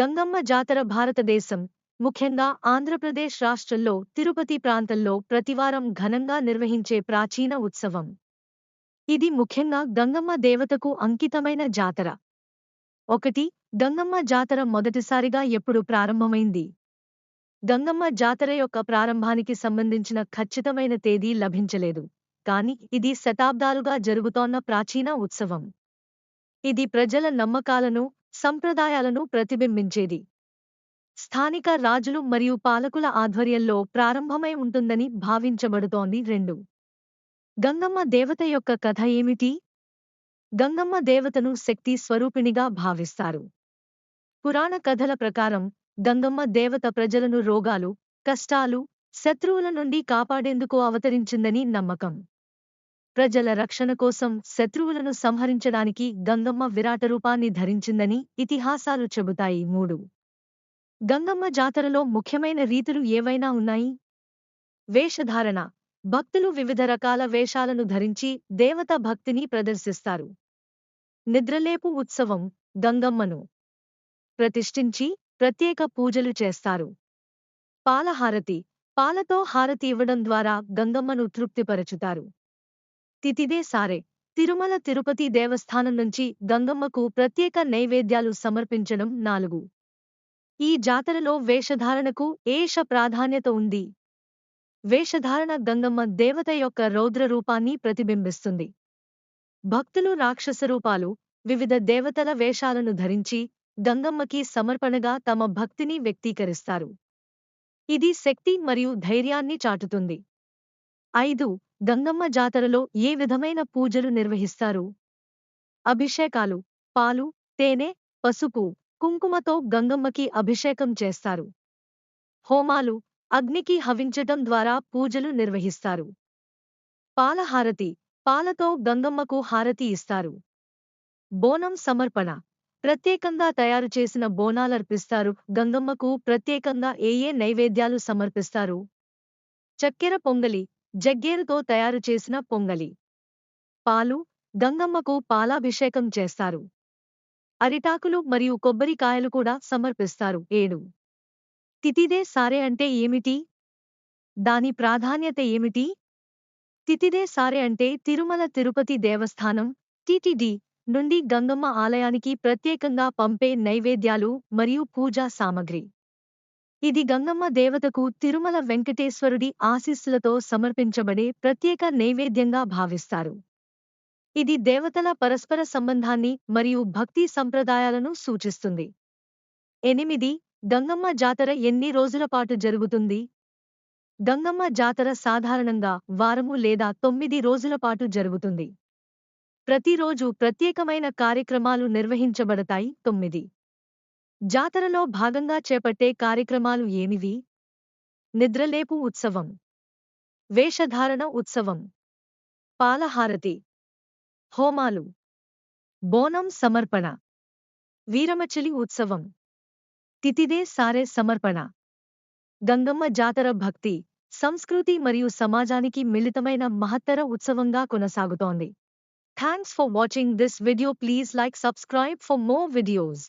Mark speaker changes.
Speaker 1: గంగమ్మ జాతర భారతదేశం. ముఖ్యంగా ఆంధ్రప్రదేశ్ రాష్ట్రంలో తిరుపతి ప్రాంతంలో ప్రతివారం ఘనంగా నిర్వహించే ప్రాచీన ఉత్సవం. ఇది ముఖ్యంగా గంగమ్మ దేవతకు అంకితమైన జాతర. ఒకటి గంగమ్మ జాతర మొదటిసారిగా ఎప్పుడు ప్రారంభమైంది? గంగమ్మ జాతర యొక్క ప్రారంభానికి సంబంధించిన ఖచ్చితమైన తేదీ లభించలేదు. కాని ఇది శతాబ్దాలుగా జరుగుతోన్న ప్రాచీన ఉత్సవం. ఇది ప్రజల నమ్మకాలను సంప్రదాయాలను ప్రతిబింబించేది. స్థానిక రాజులు మరియు పాలకుల ఆధ్వర్యంలో ప్రారంభమై ఉంటుందని భావించబడుతోంది రెండు. గంగమ్మ దేవత యొక్క కథ ఏమిటి? గంగమ్మ దేవతను శక్తి స్వరూపిణిగా భావిస్తారు. పురాణ కథల ప్రకారం గంగమ్మ దేవత ప్రజలను రోగాలు కష్టాలు శత్రువుల నుండి కాపాడేందుకు అవతరించిందని నమ్మకం. ప్రజల రక్షణ కోసం శత్రువులను సంహరించడానికి గంగమ్మ విరాట రూపాన్ని ధరించిందని ఇతిహాసాలు చెబుతాయి. మూడు. గంగమ్మ జాతరలో ముఖ్యమైన రీతులు ఏవైనా ఉన్నాయి? వేషధారణ. భక్తులు వివిధ రకాల వేషాలను ధరించి దేవతా భక్తిని ప్రదర్శిస్తారు. నిద్రలేపు ఉత్సవం. గంగమ్మను ప్రతిష్ఠించి ప్రత్యేక పూజలు చేస్తారు. పాలహారతి. పాలతో హారతి ఇవ్వడం ద్వారా గంగమ్మను తృప్తిపరచుతారు. తితిదే సారే. తిరుమల తిరుపతి దేవస్థానం నుంచి గంగమ్మకు ప్రత్యేక నైవేద్యాలు సమర్పించడం నాలుగు. ఈ జాతరలో వేషధారణకు ఏష ప్రాధాన్యత ఉంది. వేషధారణ గంగమ్మ దేవత యొక్క రౌద్ర రూపాన్ని ప్రతిబింబిస్తుంది. భక్తులు రాక్షస రూపాలు వివిధ దేవతల వేషాలను ధరించి గంగమ్మకి సమర్పణగా తమ భక్తిని వ్యక్తీకరిస్తారు. ఇది శక్తి మరియు ధైర్యాన్ని చాటుతుంది. ఐదు. గంగమ్మ జాతరలో ఏ విధమైన పూజలు నిర్వహిస్తారు? అభిషేకాలు పాలు తేనె పసుపు కుంకుమతో గంగమ్మకి అభిషేకం చేస్తారు. హోమాలు అగ్నికి హవించటం ద్వారా పూజలు నిర్వహిస్తారు. పాలహారతి పాలతో గంగమ్మకు హారతి ఇస్తారు. బోనం సమర్పణ ప్రత్యేకంగా తయారు చేసిన బోనాలర్పిస్తారు. గంగమ్మకు ప్రత్యేకంగా ఏ ఏ నైవేద్యాలు సమర్పిస్తారు? చక్కెర పొంగలి జగ్గేరుతో తయారు చేసిన పొంగలి. పాలు గంగమ్మకు పాలాభిషేకం చేస్తారు. అరిటాకులు మరియు కొబ్బరికాయలు కూడా సమర్పిస్తారు. ఏడు. తితిదే సారే అంటే ఏమిటి? దాని ప్రాధాన్యత ఏమిటి? తితిదే సారే అంటే తిరుమల తిరుపతి దేవస్థానం టిటిడి నుండి గంగమ్మ ఆలయానికి ప్రత్యేకంగా పంపే నైవేద్యాలు మరియు పూజా సామగ్రి. ఇది గంగమ్మ దేవతకు తిరుమల వెంకటేశ్వరుడి ఆశీస్సులతో సమర్పించబడే ప్రత్యేక నైవేద్యంగా భావిస్తారు. ఇది దేవతల పరస్పర సంబంధాన్ని మరియు భక్తి సంప్రదాయాలను సూచిస్తుంది. ఎనిమిది గంగమ్మ జాతర ఎన్ని రోజుల పాటు జరుగుతుంది? గంగమ్మ జాతర సాధారణంగా వారము లేదా తొమ్మిది రోజుల పాటు జరుగుతుంది. ప్రతిరోజు ప్రత్యేకమైన కార్యక్రమాలు నిర్వహించబడతాయి. తొమ్మిది జాతరలో భాగంగా చేపట్టే కార్యక్రమాలు ఏమివి? నిద్రలేపు ఉత్సవం. వేషధారణ ఉత్సవం. పాలహారతి. హోమాలు. బోనం సమర్పణ. వీరమచిలి ఉత్సవం. తితిదే సారే సమర్పణ. గంగమ్మ జాతర భక్తి. సంస్కృతి మరియు సమాజానికి మిళితమైన మహత్తర ఉత్సవంగా కొనసాగుతోంది. Thanks for watching this video please like subscribe for more videos